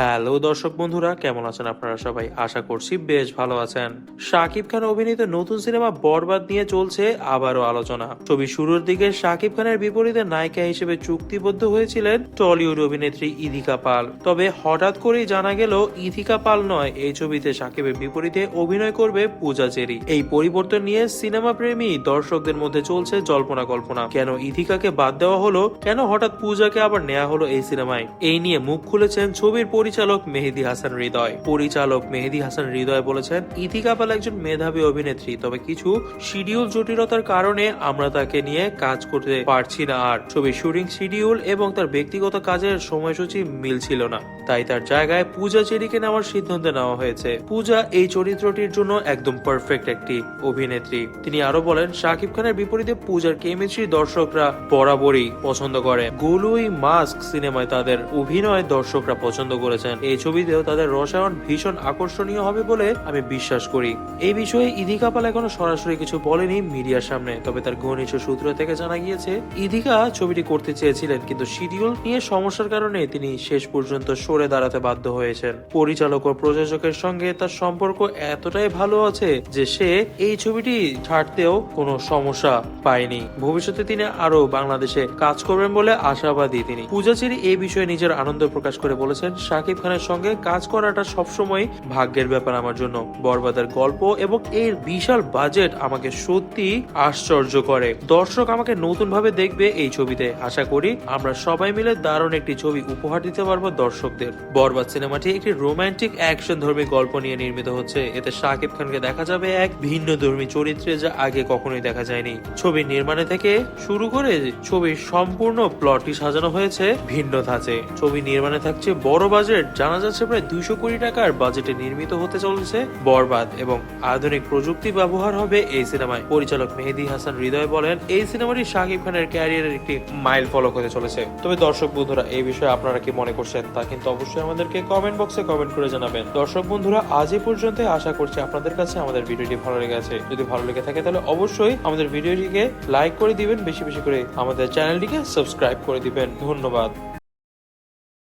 Hello দর্শক বন্ধুরা, কেমন আছেন আপনারা সবাই? আশা করছি বেশ ভালো আছেন। শাকিব খান অভিনীত নতুন সিনেমা বরবাদ নিয়ে চলছে আবারও আলোচনা। ছবি শুরুর দিকে শাকিব খানের বিপরীতে নায়িকা হিসেবে চুক্তিবদ্ধ হয়েছিলেন টলিউড অভিনেত্রী ইদিকা পাল। তবে হঠাৎ করেই জানা গেল ইদিকা পাল নয়, এই ছবিতে শাকিবের বিপরীতে অভিনয় করবে পূজা চেরি। এই পরিবর্তন নিয়ে সিনেমা প্রেমী দর্শকদের মধ্যে চলছে জল্পনা কল্পনা। কেন ইথিকাকে বাদ দেওয়া হলো? কেন হঠাৎ পূজাকে আবার নেওয়া হলো এই সিনেমায়? এই নিয়ে মুখ খুলেছেন ছবির পরিচালক মেহেদি হাসান হৃদয়। পরিচালক মেহেদি হাসান হৃদয় বলেছেন, ইথিকা পাল একজন মেধাবী অভিনেত্রী, তবে কিছু শিডিউল জটিলতার কারণে আমরা তাকে নিয়ে কাজ করতে পারছি না আর। ছবির শুটিং শিডিউল এবং তার ব্যক্তিগত কাজের সময়সূচি মিলছিল না, তাই তার জায়গায় পূজা চেরিকে নেওয়ার সিদ্ধান্ত নেওয়া হয়েছে। পূজা এই চরিত্রটির জন্য একদম পারফেক্ট একটি অভিনেত্রী। তিনি আরও বলেন, শাকিব খানের বিপরীতে পূজার কেমিস্ট্রি দর্শকরা বরাবরই পছন্দ করে। গুলুই মাস্ক সিনেমায় তাদের অভিনয় দর্শকরা পছন্দ করেছেন। এই ছবিতেও তাদের রসায়ন ভীষণ আকর্ষণীয় হবে বলে আমি বিশ্বাস করি। এই বিষয়ে ইদিকা পাল এখনও সরাসরি কিছু বলেনি মিডিয়ার সামনে, তবে তার ঘনিষ্ঠ সূত্র থেকে জানা গিয়েছে ইদিকা ছবিটি করতে চেয়েছিলেন, কিন্তু শিডিউল নিয়ে সমস্যার কারণে তিনি শেষ পর্যন্ত সরে দাঁড়াতে বাধ্য হয়েছেন। পরিচালক ও প্রযোজকের সঙ্গে তার সম্পর্ক এতটাই ভালো আছে যে সে এই ছবিটি ছাড়তেও কোনো সমস্যা পায়নি। ভবিষ্যতে তিনি আরও বাংলাদেশে কাজ করবেন বলে আশাবাদী তিনি। পূজা চেরি এই বিষয়ে নিজের আনন্দ প্রকাশ করে বলেছেন শাকিব খানের সঙ্গে কাজ করাটা সবসময় ভাগ্যের ব্যাপার আমার জন্য। বরবাদের গল্প এবং এর বিশাল বাজেট আমাকে সত্যি আশ্চর্য করে। দর্শক আমাকে নতুন ভাবে দেখবে এই ছবিতে। আশা করি আমরা সবাই মিলে দারুণ একটি ছবি উপহার দিতে পারব দর্শকদের। বরবাদ সিনেমাটি একটি রোমান্টিক অ্যাকশন ধর্মী গল্প নিয়ে নির্মিত হচ্ছে। এতে শাকিব খানকে দেখা যাবে এক ভিন্ন ধর্মী চরিত্রে যা আগে কখনোই দেখা যায়নি। ছবির নির্মাণে থেকে শুরু করে ছবির সম্পূর্ণ প্লটটি সাজানো হয়েছে ভিন্ন ধাঁচে। ছবি নির্মাণে থাকছে বড় বাজেট জানা যাচ্ছে প্রায় দুইশো কোটি টাকার বাজেটে নির্মিত হতে চলেছে বরবাদ এবং আধুনিক প্রযুক্তি ব্যবহার হবে এই সিনেমায়। পরিচালক মেহেদি হাসান হৃদয় বলেন, এই সিনেমাটি শাকিব খানের ক্যারিয়ারের একটি মাইল ফলক হতে চলেছে। তবে দর্শক বন্ধুরা এই বিষয়ে আপনারা কি মনে করছেন তা কিন্তু অবশ্যই আমাদেরকে কমেন্ট বক্সে কমেন্ট করে জানাবেন। দর্শক বন্ধুরা, আজ এই পর্যন্ত আশা করছি আপনাদের কাছে আমাদের ভিডিওটি ভালো লেগেছে যদি ভালো লেগে থাকে তাহলে অবশ্যই আমাদের ভিডিওটিকে লাইক করে দিবেন, বেশি বেশি করে আমাদের চ্যানেলটিকে সাবস্ক্রাইব করে দিবেন। ধন্যবাদ।